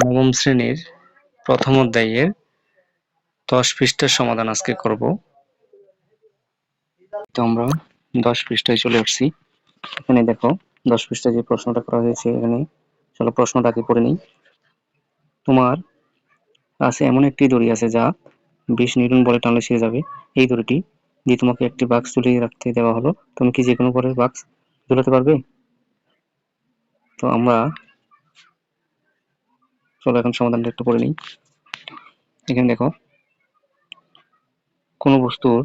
নবম শ্রেণির প্রথম অধ্যায়ের দশ পৃষ্ঠার সমাধান আজকে করব। তো আমরা দশ পৃষ্ঠায় চলে আসছি। এখানে দেখো, দশ পৃষ্ঠায় যে প্রশ্নটা করা হয়েছে এখানে, চলো প্রশ্নটা আগে পড়ে নিই। তোমার আছে এমন একটি দড়ি আছে যা বিশ নিউটন বলে টানলে ছিঁড়ে যাবে। এই দড়িটি দিয়ে তোমাকে একটি বাক্স ঝুলিয়ে রাখতে দেওয়া হলো। তুমি কি যে কোনো পরের বাক্স ঝুলাতে পারবে? তো আমরা চলো এখন সমাধানটা একটু করে নিই। এখানে দেখো, কোনো বস্তুর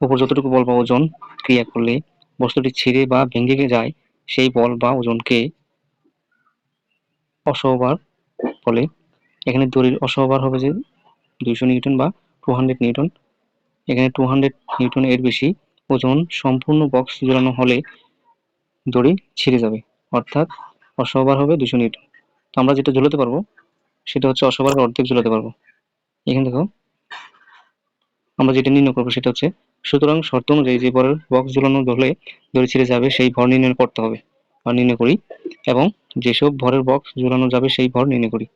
উপর যতটুকু বল বা ওজন ক্রিয়া করলে বস্তুটি ছিঁড়ে বা ভেঙে যায়, সেই বল বা ওজনকে অসহবার বলে। এখানে দড়ির অসহবার হবে যে দুইশো নিউটন বা টু হান্ড্রেড নিউটন। এখানে টু হান্ড্রেড নিউটন এর বেশি ওজন সম্পূর্ণ বক্স ঝুলানো হলে দড়ি ছিঁড়ে যাবে, অর্থাৎ অসহবার হবে দুশো নিউটন। আমরা যেটা ঝুলাতে পারব, সেটা হচ্ছে অসবার অর্ধেক ঝুলাতে পারব। এখানে দেখো, আমরা যেটা নির্ণয় করব সেটা হচ্ছে, সুতরাং শর্ত অনুযায়ী যে ভরের বক্স ঝুলানো হলে দড়ি ছিঁড়ে যাবে, সেই ভর নির্ণয় করতে হবে বা নির্ণয় করি এবং যেসব ভরের বক্স ঝুলানো যাবে, সেই ভর নির্ণয় করি।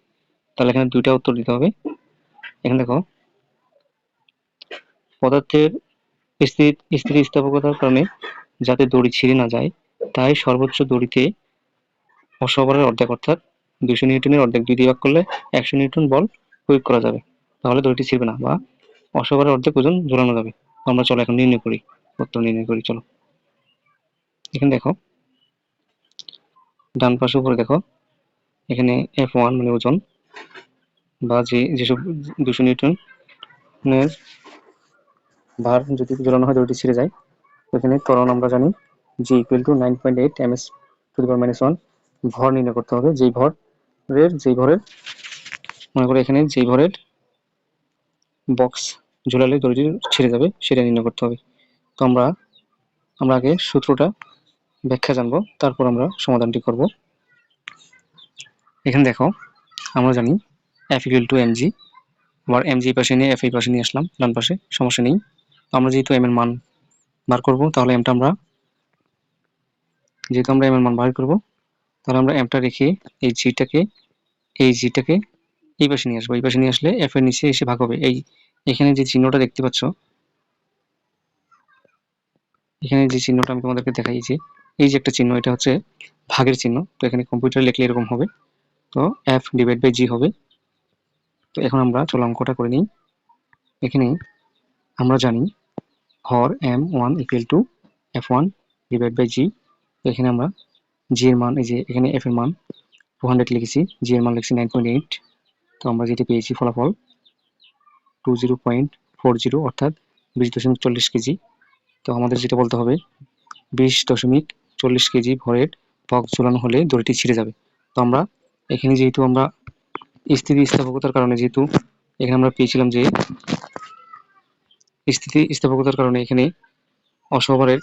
তাহলে এখানে দুইটা উত্তর দিতে হবে। এখানে দেখো, পদার্থের স্থির স্থিতিস্থাপকতার কারণে যাতে দড়ি ছিঁড়ে না যায়, তাই সর্বোচ্চ দড়িতে অসবরের অর্ধেক অর্থাৎ দুশো নিউটনের অর্ধেক দুই দিয়ে ভাগ করলে একশো নিউটন বল প্রয়োগ করা যাবে। তাহলে দড়িটি ছিঁড়বে না বা অসবরের অর্ধেক ওজন ঝোলানো যাবে। আমরা চলো এখন নির্ণয় করি, উত্তর নির্ণয় করি, চলো। এখানে দেখো, ডান পাশে উপরে দেখো, এখানে এফ ওয়ান মানে ওজন বা যে যেসব দুশো নিউটনের ভার যদি ঝোলানো হয়, দড়িটি ছিঁড়ে যায়। এখানে ত্বরণ আমরা জানি G equal to nine point eight M S to the power minus one ভর নির্ণয় করতে হবে। যেই ভরের যেই ভরের মনে করে এখানে যেই ভরের বক্স ঝুলালে দড়িটি ছেড়ে যাবে, সেটা নির্ণয় করতে হবে। তো আমরা আমরা আগে সূত্রটা ব্যাখ্যা জানব, তারপর আমরা সমাধানটি করব। এখানে দেখো, আমরা জানি F equal to M G আবার এম জি পাশে নিয়ে এফ এই পাশে নিয়ে আসলাম, ডান পাশে, সমস্যা নেই। আমরা যেহেতু এম এর মান বার করব, তাহলে এমটা আমরা, যেহেতু আমরা এম এর মান বার করব তাহলে আমরা এমটা রেখে এই জিটাকে এই জিটাকে এই পাশে নিয়ে আসব। এই পাশে নিয়ে আসলে এফ এর নিচে এসে ভাগ হবে। এই, এখানে যে চিহ্নটা দেখতে পাচ্ছ, এখানে যে চিহ্নটা আমি তোমাদেরকে দেখাই যে, এই যে একটা চিহ্ন, এটা হচ্ছে ভাগের চিহ্ন। তো এখানে কম্পিউটার লিখলে এরকম হবে। তো এফ ডিভাইড বাই জি হবে। তো এখন আমরা চলো অঙ্কটা করে নিই। এখানে আমরা জানি হর M one equal to F one divide by G এখানে আমরা জি এর মান, এই যে এখানে এফ এর মান টু হান্ড্রেড লিখেছি জি এর মান লিখছি নাইন পয়েন্ট এইট তো আমরা যেটি পেয়েছি ফলাফল two zero point four zero অর্থাৎ বিশ দশমিক চল্লিশ কেজি। তো আমাদের যেটা বলতে হবে, বিশ দশমিক চল্লিশ কেজি ভরের বক্স ঝোলানো হলে দড়িটি ছিঁড়ে যাবে। তো আমরা এখানে যেহেতু আমরা স্থিতি স্থাপকতার কারণে যেহেতু এখানে আমরা পেয়েছিলাম যে স্থিতি স্থাপকতার কারণে এখানে অসহবারের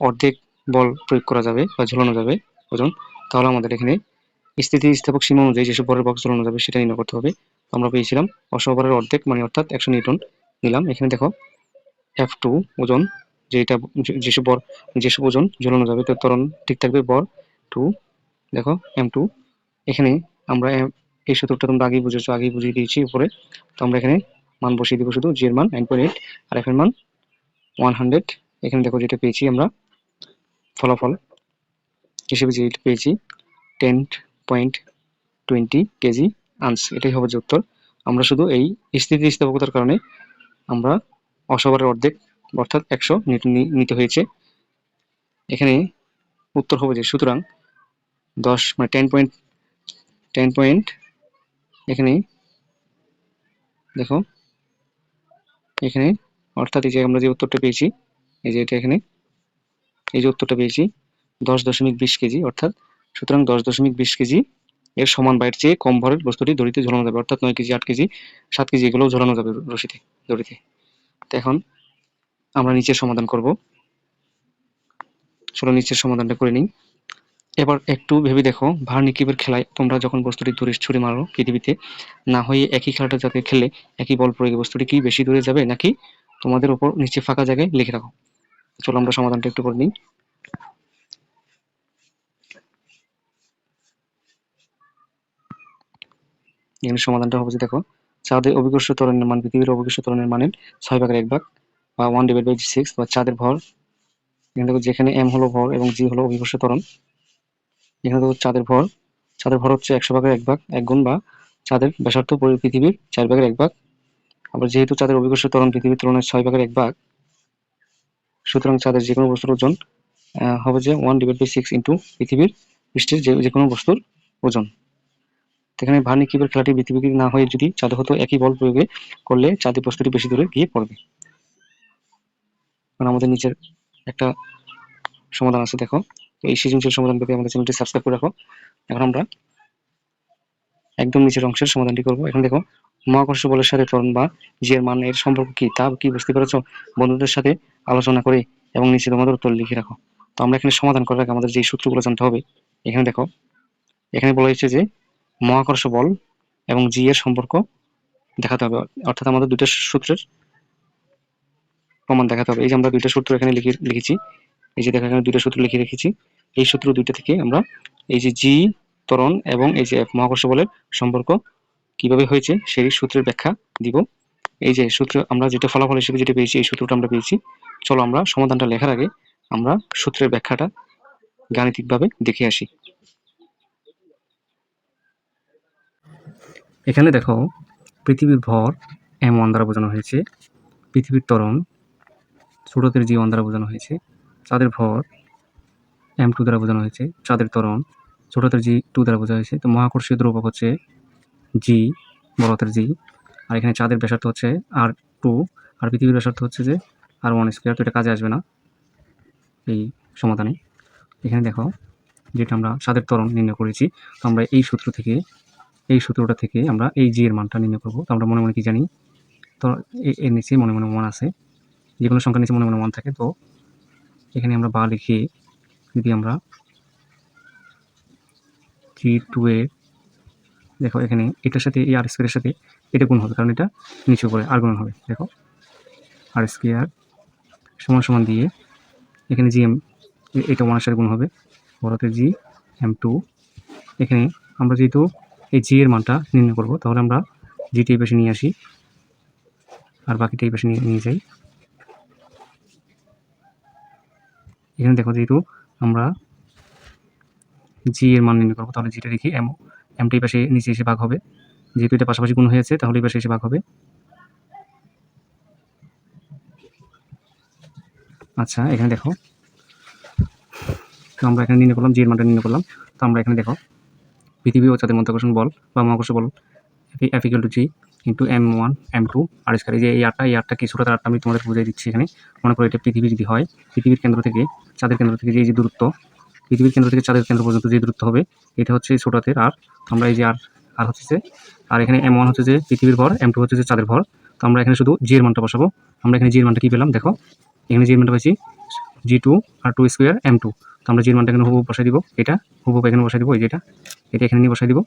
অর্ধেক বল প্রয়োগ করা যাবে বা ঝোলানো যাবে ওজন, তাহলে আমাদের এখানে স্থিতি স্থাপক সীমা অনুযায়ী যেসব বরের বক্স ঝোলানো যাবে সেটা নির্ণয় করতে হবে। আমরা পেয়েছিলাম অসহবারের অর্ধেক মানে অর্থাৎ একশো নিউটন নিলাম। এখানে দেখো এফ টু ওজন, যেটা যেসব বর যেসব ওজন ঝোলানো যাবে, তার ত্বরণ ঠিক থাকবে বর টু দেখো এম টু এখানে আমরা এই সূত্রটা তোমরা আগেই বুঝেছ, আগেই বুঝিয়ে দিয়েছি উপরে। তো আমরা এখানে মান বসিয়ে দিব শুধু জি এর মান নাইন পয়েন্ট এইট আর এফ এর মান ওয়ান হান্ড্রেড এখানে দেখো, যেটা পেয়েছি আমরা ফলাফল হিসেবে যেটা পেয়েছি টেন পয়েন্ট টোয়েন্টি কেজি আনস এটাই হবে যে উত্তর। আমরা শুধু এই স্থিতিস্থাপকতার কারণে আমরা অসবারের অর্ধেক, অর্থাৎ একশো নিতে হয়েছে। এখানে উত্তর হবে যে সুতরাং দশ মানে টেন পয়েন্ট টেন পয়েন্ট এখানে দেখো, এখানে, অর্থাৎ এই যে আমরা যে উত্তরটা পেয়েছি, এই যে এটা এখানে এই যে উত্তরটা পেয়েছি, দশ দশমিক বিশ কেজি, অর্থাৎ সুতরাং দশ দশমিক বিশ কেজি এর সমান বাইরের চেয়ে কম ভরের বস্তুটি দড়িতে ঝোলানো যাবে, অর্থাৎ নয় কেজি, আট কেজি, সাত কেজি এগুলোও ঝোলানো যাবে রশিতে, দড়িতে। এখন আমরা নিচের সমাধান করব। চলো নিচের সমাধানটা করে নিই। এবার একটু ভেবে দেখো, ভার নিক্ষেপের খেলায় তোমরা যখন বস্তুটি দূরে ছুড়ে মারো পৃথিবীতে, না হয়ে একই খেলাটা যাতে খেলে একই বল প্রয়োগে বস্তুটি কি বেশি দূরে যাবে নাকি তোমাদের উপর নিচে ফাঁকা জায়গায় লিখে রাখো। চলো আমরা সমাধানটা একটু করে নিই। এখানে সমাধানটা হবে যে দেখো, চাঁদের অভিকর্ষ তরণের মান, পৃথিবীর অভিকর্ষ তরণের মানের ছয় ভাগের এক ভাগ বা ওয়ান ডিভাইড বাই সিক্স বা চাঁদের ভর। এখানে দেখো যেখানে এম হলো ভর এবং জি হলো অভিকর্ষ তরণ এখানে দেখো চাঁদের ভর চাঁদের ভর হচ্ছে একশো ভাগের এক ভাগ, এক গুণ বা চাঁদের ব্যাসার্ধ পরি- পৃথিবীর চার ভাগের এক ভাগ। আবার যেহেতু চাঁদের অভিকর্ষ তরণ পৃথিবীর তুলনায় ছয় ভাগের এক ভাগ সুতরাং চাঁদের যে কোনো বস্তুর ওজন হবে যে one divide by six into পৃথিবীর পৃষ্ঠের যে যে কোনো বস্তুর ওজন। এখানে ভার্নি কিউবের খেলাটি পৃথিবী না হয়ে যদি চাঁদে হতো, একই বল প্রয়োগে করলে চাঁদের বস্তুটি বেশি দূরে গিয়ে পড়বে। কারণ আমাদের নিচের একটা সমাধান আছে, দেখো। তো এই সৃজনশীল সমাধান পেতে আমাদের চ্যানেলটি সাবস্ক্রাইব করে রাখো। এখন আমরা একদম নিচের অংশের সমাধানটি করব। এখানে দেখো মহাকর্ষ বলের সাথে ত্বরণ বা জি এর মান এর সম্পর্ক কি, তা কি বুঝতে পেরেছ? বন্ধুদের সাথে আলোচনা করে এবং নিচে তোমাদের উত্তর লিখে রাখো। তো আমরা এখানে সমাধান করার আগে আমাদের যে সূত্রগুলো জানতে হবে, এখানে দেখো, এখানে বলা হয়েছে যে মহাকর্ষ বল এবং জি এর সম্পর্ক দেখাতে হবে। অর্থাৎ আমাদের দুটো সূত্রের প্রমাণ দেখাতে হবে। এই যে আমরা দুইটা সূত্র এখানে লিখে, লিখেছি, এই যে দেখো, এখানে দুইটা সূত্র লিখে রেখেছি। এই সূত্র দুইটা থেকে আমরা এই যে জি ত্বরণ এবং এই যে মহাকর্ষ বলের সম্পর্ক কীভাবে হয়েছে সেই সূত্রের ব্যাখ্যা দিব। এই যে সূত্র, আমরা যেটা ফলাফল হিসেবে যেটা পেয়েছি, এই সূত্রটা আমরা পেয়েছি। চলো আমরা সমাধানটা লেখার আগে আমরা সূত্রের ব্যাখ্যাটা গাণিতিকভাবে দেখে আসি। এখানে দেখো, পৃথিবীর ভর এম ওয়ান দ্বারা বোঝানো হয়েছে। পৃথিবীর ত্বরণ ছোটদের জি ওয়ান দ্বারা বোঝানো হয়েছে। চাঁদের ভর এম টু দ্বারা বোঝানো হয়েছে। চাঁদের ত্বরণ ছোটদের জি টু দ্বারা বোঝা হয়েছে। তো মহাকর্ষীয় দ্রব্যক হচ্ছে জি বড়দের জি। আর এখানে চাঁদের ব্যাসার্ধ হচ্ছে আর টু, আর পৃথিবীর ব্যাসার্ধ হচ্ছে যে আর ওয়ান স্কোয়ার, তো এটা কাজে আসবে না এই সমাধানে। এখানে দেখো, যেটা আমরা চাঁদের ত্বরণ নির্ণয় করেছি, তো আমরা এই সূত্র থেকে, এই সূত্রটা থেকে আমরা এই জি এর মানটা নির্ণয় করব। তো আমরা মনে মনে কি জানি? তো এর নিচে মনে মনে ওয়ান আছে। যে কোনো সংখ্যার নিচে মনে মনে ওয়ান থাকে, তো এখানে আমরা বা লিখে যদি আমরা জি টু এর দেখো এখানে এটার সাথে, এই আর স্কোয়ারের সাথে এটা গুণ হবে, কারণ এটা নিচে করে আর গুণ হবে। দেখো আর স্কোয়ার সমান সমান দিয়ে এখানে জি এম এটা ওয়ানের সাথে গুণ হবে, বড়তে জি এম টু এখানে আমরা যেহেতু এই জি এর মানটা নির্ণয় করব, তাহলে আমরা জিটি এই পাশে নিয়ে আসি, আর বাকিটা এই পাশে নিয়ে নিয়ে যাই। এখানে দেখো যেহেতু আমরা জি এর মান নির্ণয় করব, তাহলে জিটা দেখি এম এমটা পাশে নিচে এসে ভাগ হবে। যেহেতু এটা পাশাপাশি গুণ হয়েছে তাহলে এই পাশে এসে ভাগ হবে। আচ্ছা এখানে দেখো। তো আমরা এখানে নির্ণয় করলাম জি এর মানটা নির্ণয় করলাম। তো আমরা এখানে দেখো, পৃথিবী ও চাঁদের মধ্যাকর্ষণ বল বা মহাকর্ষ বল F two G into M one M two R square এই যে এই আটটা এই আটটা কি ছোটো আটটা আমি তোমাদের বুঝিয়ে দিচ্ছি এখানে। মনে করো এটা পৃথিবী যদি হয়। পৃথিবীর কেন্দ্র থেকে, চাঁদের কেন্দ্র থেকে যে যে দূরত্ব পৃথিবীর কেন্দ্র থেকে চাঁদের কেন্দ্র পর্যন্ত যে দূরত্ব হবে, এটা হচ্ছে ছোট হাতের আর। আমরা এই যে আর আর হচ্ছে যে, আর এখানে এম ওয়ান হচ্ছে যে পৃথিবীর ভর এম টু হচ্ছে যে চাঁদের ভর। তো আমরা এখানে শুধু জি এর মানটা বসাবো। আমরা এখানে জি এর মানটা কি পেলাম? দেখো, এখানে জি এর মানটা পাইছি G two R two square M two তো আমরা জি এর মানটা এখানে হুবহু বসাই দিব। এটা হুবহু এখানে বসাই দিব, এই যেটা এটা এখানে নিয়ে বসাই দিব।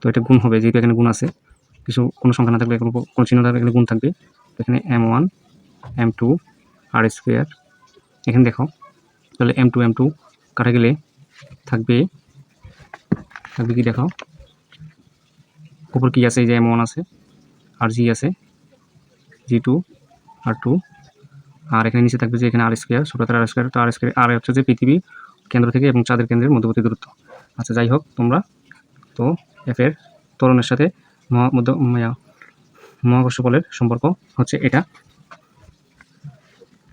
তো এটা গুণ হবে, যেহেতু এখানে গুণ আছে। কিছু কোনো সংখ্যা না থাকলে এখানে কোনো চিহ্ন থাকলে এখানে গুণ থাকবে। এখানে M one M two R square এখানে দেখো, তাহলে এম টু এম টু কাটা গেলে থাকবে থাকবে কি দেখো? উপর কি আছে? এই যে এম ওয়ান আছে আর জি আছে জি টু আর টু আর এখানে নিচে থাকবে যে এখানে আর স্কোয়ার ছোটো আর স্কোয়ার তো আর স্কোয়ার আর হচ্ছে যে পৃথিবী কেন্দ্র থেকে এবং চাঁদের কেন্দ্রের মধ্যবর্তী দূরত্ব। আচ্ছা যাই হোক, তোমরা তো এফের ত্বরণের সাথে মহাকর্ষ বলের সম্পর্ক হচ্ছে এটা।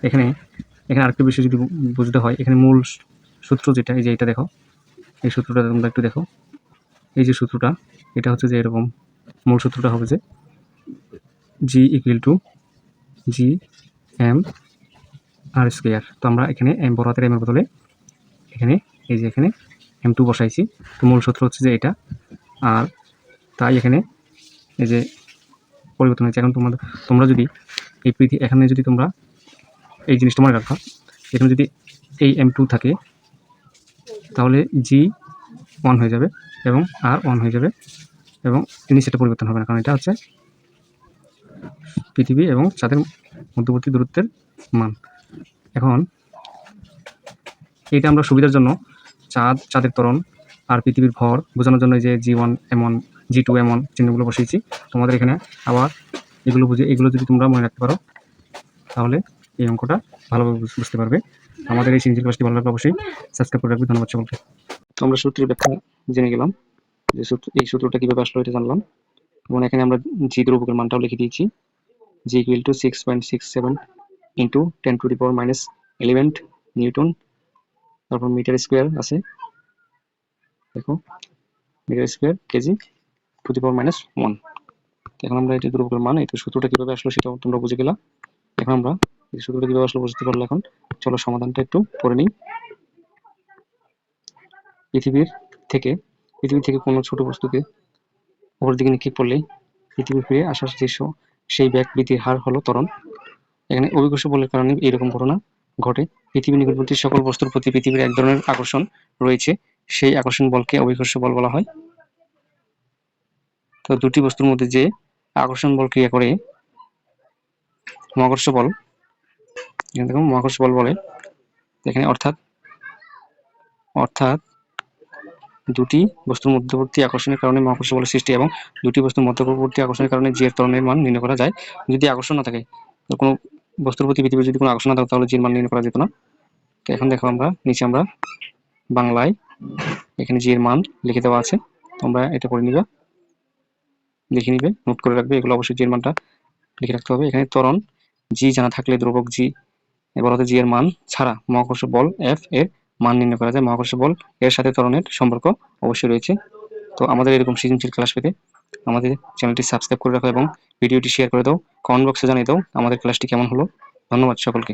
এখানে এখানে আরেকটা বিষয় যদি বুঝতে হয়, এখানে মূল সূত্র যেটা, এই যে এটা দেখো, এই সূত্রটা তোমরা একটু দেখো। এই যে সূত্রটা, এটা হচ্ছে যে এরকম, মূল সূত্রটা হবে যে G equal to G M R square তো আমরা এখানে এম বড় হাতের এম এর বদলে এখানে, এই যে এখানে এম টু বসাইছি। তো মূল সূত্র হচ্ছে যে এটা, আর তাই এখানে এই যে পরিবর্তন হয়েছে। এখন তোমাদের তোমরা যদি এই পৃথিবী এখানে যদি তোমরা এই জিনিসটা মনে রাখো, এখানে যদি এই এম টু থাকে, তাহলে জি ওয়ান হয়ে যাবে এবং আর ওয়ান হয়ে যাবে এবং নিচেটা পরিবর্তন হবে না, কারণ এটা হচ্ছে পৃথিবী এবং চাঁদের মধ্যবর্তী দূরত্বের মান। এখন এটা আমরা সুবিধার জন্য চাঁদ চাঁদের ত্বরণ আর পৃথিবীর ভর বোঝানোর জন্য যে জি ওয়ান এমন জি টু এমন চিহ্নগুলো বসিয়েছি। তোমাদের এখানে আবার এগুলো বুঝে এগুলো যদি তোমরা মনে রাখতে পারো, তাহলে এই অঙ্কটা ভালোভাবে বুঝতে পারবে। আমাদের এই সিনজিল ক্লাসটি ভালো লাগলে অবশ্যই সাবস্ক্রাইব করে রাখবে। ধন্যবাদ সকলকে। আমরা সূত্রের ব্যাখ্যা জেনে গেলাম যে সূত্র এই সূত্রটা কীভাবে আসলো এটা জানলাম। এবং এখানে আমরা জি দ্রবকের মানটাও লিখে দিয়েছি। G equal to six point six seven into ten to the power minus eleven newton তারপর মিটার স্কোয়ার আছে। দেখো metre square KG to the power minus one. এখন আমরা এটি দ্রবকের মান এটা সূত্রটা কীভাবে আসলো সেটাও তোমরা বুঝে গেলা। এখন আমরা এই সূত্রটা কীভাবে আসলো বুঝতে পারল এখন। চলো সমাধানটা একটু করে নিই। পৃথিবীর থেকে পৃথিবী থেকে কোনো ছোট বস্তুকে উপরের দিকে নিক্ষেপ করলে পৃথিবী ফিরে আসার দৃশ্য সেই ব্যাগ বৃদ্ধির হার হলো ত্বরণ। এখানে অভিকর্ষ বলের কারণে এইরকম ঘটনা ঘটে। পৃথিবীর নিকটবর্তী সকল বস্তুর প্রতি পৃথিবীর এক ধরনের আকর্ষণ রয়েছে। সেই আকর্ষণ বলকে অভিকর্ষ বল বলা হয়। তো দুটি বস্তুর মধ্যে যে আকর্ষণ বল ক্রিয়া করে, মহাকর্ষ বল, এখানে দেখো মহাকর্ষ বল বলে, এখানে অর্থাৎ অর্থাৎ দুটি বস্তুর মধ্যবর্তী আকর্ষণের কারণে মহাকর্ষ বলের সৃষ্টি এবং দুটি বস্তুর মধ্যবর্তী আকর্ষণের কারণে জি এর ত্বরণের মান নির্ণয় করা যায়। যদি আকর্ষণ না থাকে কোনো বস্তুর প্রতি পৃথিবীর যদি কোনো আকর্ষণ না থাকে, তাহলে জির মান নির্ণয় করা যেত না। তো এখন দেখো আমরা, নিচে আমরা বাংলায় এখানে জি এর মান লিখে দেওয়া আছে। তোমরা এটা করে নিবে। লিখে নিবে নোট করে রাখবে, এগুলো অবশ্যই জি এর মানটা লিখে রাখতে হবে। এখানে ত্বরণ জি জানা থাকলে দ্রবক জি এবার হচ্ছে জি এর মান ছাড়া মহাকর্ষ বল এফ এর মান নির্ণয় করা যায়। মহাকর্ষ বল এর সাথে ত্বরণের সম্পর্ক অবশ্যই রয়েছে। তো আমাদের এরকম সৃজনশীল ক্লাস পেতে আমাদের চ্যানেলটি সাবস্ক্রাইব করে রাখো এবং ভিডিওটি শেয়ার করে দাও। কমেন্ট বক্সে জানিয়ে দাও আমাদের ক্লাসটি কেমন হলো। ধন্যবাদ সকলকে।